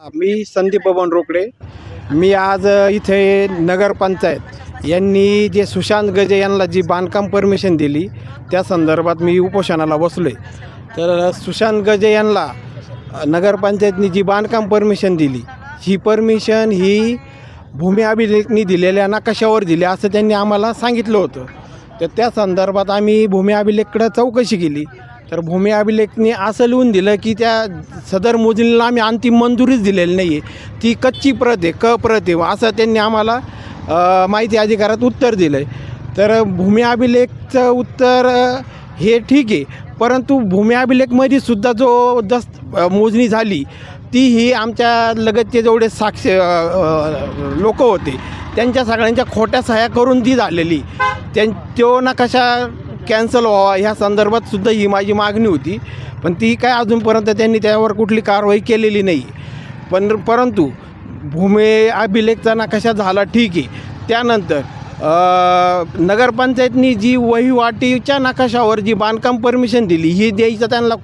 मी संदीप बबन रोकडे. मी आज इथे नगरपंचायत यांनी जे सुशांत गजे यांना जी बांधकाम परमिशन दिली त्या संदर्भात मी उपोषणाला बसलो आहे तर सुशांत गजे यांना नगरपंचायतनी जी बांधकाम परमिशन दिली ही परमिशन ही भूमी अभिलेखनी दिलेल्या नकाशावर दिली असं त्यांनी आम्हाला सांगितलं होतं. तर त्या संदर्भात आम्ही भूमी अभिलेखकडं चौकशी केली. तर भूमी अभिलेखने असं लिहून दिलं की त्या सदर मोजणीला आम्ही अंतिम मंजुरीच दिलेली नाही आहे. ती कच्ची प्रत आहे क प्रत आहे. असं त्यांनी आम्हाला माहिती अधिकारात उत्तर दिलं आहे तर भूमी अभिलेखचं उत्तर हे ठीक आहे. परंतु भूमी अभिलेखमध्ये सुद्धा जो दस्त मोजणी झाली ती ही आमच्या लगतचे जेवढे साक्ष लोक होते त्यांच्या सगळ्यांच्या खोट्या सह्या करून ती झालेली. त्यां तो नकाशा कॅन्सल व्हावा ह्या संदर्भात सुद्धा ही माझी मागणी होती. पण ती काय अजूनपर्यंत त्यांनी त्यावर कुठली कारवाई केलेली नाही. पण परंतु भूमे अभिलेखचा नकाशा झाला ठीक आहे. त्यानंतर नगरपंचायतनी जी वहिवाटीच्या नकाशावर जी बांधकाम परमिशन दिली ही द्यायचा त्यांना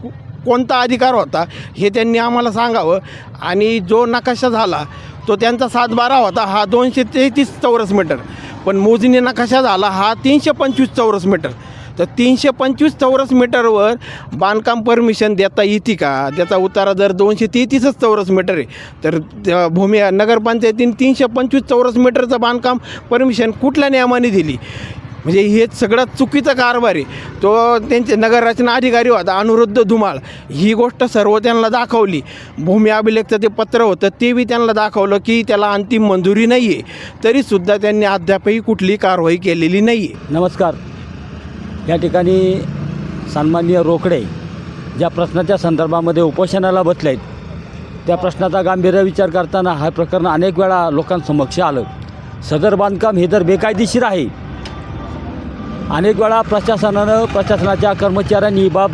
कोणता अधिकार होता हे त्यांनी आम्हाला सांगावं. आणि जो नकाशा झाला तो त्यांचा सात बारा होता हा दोनशे तेहतीस चौरस मीटर. पण मोजणी नकाशा झाला हा तीनशे पंचवीस चौरस मीटर. तर तीनशे पंचवीस चौरस मीटरवर बांधकाम परमिशन देता येते का? त्याचा उतारा जर दोनशे तेहतीसच चौरस मीटर आहे तर भूमी नगरपंचायतीने तीनशे पंचवीस चौरस मीटरचं बांधकाम परमिशन कुठल्या नियमाने दिली? म्हणजे हे सगळ्यात चुकीचं कारभार आहे. तो त्यांचे नगररचना अधिकारी होता अनुरुद्ध धुमाळ ही गोष्ट सर्व त्यांना दाखवली. भूमी अभिलेखचं ते पत्र होतं ते बी त्यांना दाखवलं की त्याला अंतिम मंजुरी नाही आहे तरीसुद्धा त्यांनी अद्यापही कुठली कारवाई केलेली नाही आहे नमस्कार. या ठिकाणी सन्माननीय रोकडे ज्या प्रश्नाच्या संदर्भामध्ये उपोषणाला बसले आहेत त्या प्रश्नाचा गांभीर्य विचार करताना हा प्रकरण अनेक वेळा लोकांसमक्ष आलं. सदर बांधकाम हे जर बेकायदेशीर आहे. अनेक वेळा प्रशासनानं प्रशासनाच्या कर्मचाऱ्यांनी ही बाब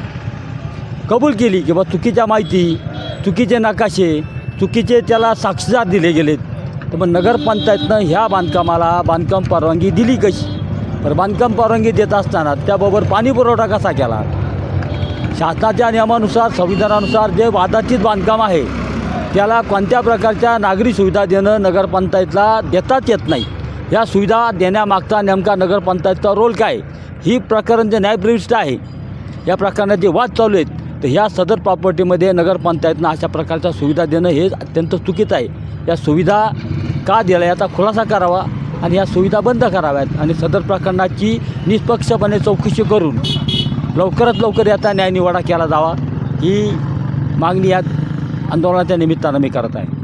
कबूल केली की चुकीच्या माहिती चुकीचे नकाशे चुकीचे त्याला साक्षीदार दिले गेलेत. तर मग नगरपंचायतनं ह्या बांधकामाला बांधकाम परवानगी दिली कशी? तर बांधकाम परवानगी देत असताना त्याबरोबर पाणी पुरवठा कसा केला? शासनाच्या नियमानुसार संविधानानुसार जे वादाचित बांधकाम आहे त्याला कोणत्या प्रकारच्या नागरी सुविधा देणं नगरपंचायतला देताच येत नाही? या सुविधा देण्यामागचा नेमका नगरपंचायतचा रोल काय? ही प्रकरण जे न्यायप्रविष्ट आहे या प्रकरणात जे वाद चालू आहेत तर ह्या सदर प्रॉपर्टीमध्ये नगरपंचायतनं अशा प्रकारच्या सुविधा देणं हे अत्यंत चुकीचं आहे. या सुविधा का दिल्या याचा खुलासा करावा? आणि या सुविधा बंद कराव्यात आणि सदर प्रकरणाची निष्पक्षपणे चौकशी करून लवकरात लवकर याचा न्यायनिवाडा केला जावा ही मागणी यात आंदोलनाच्या निमित्तानं मी करत आहे.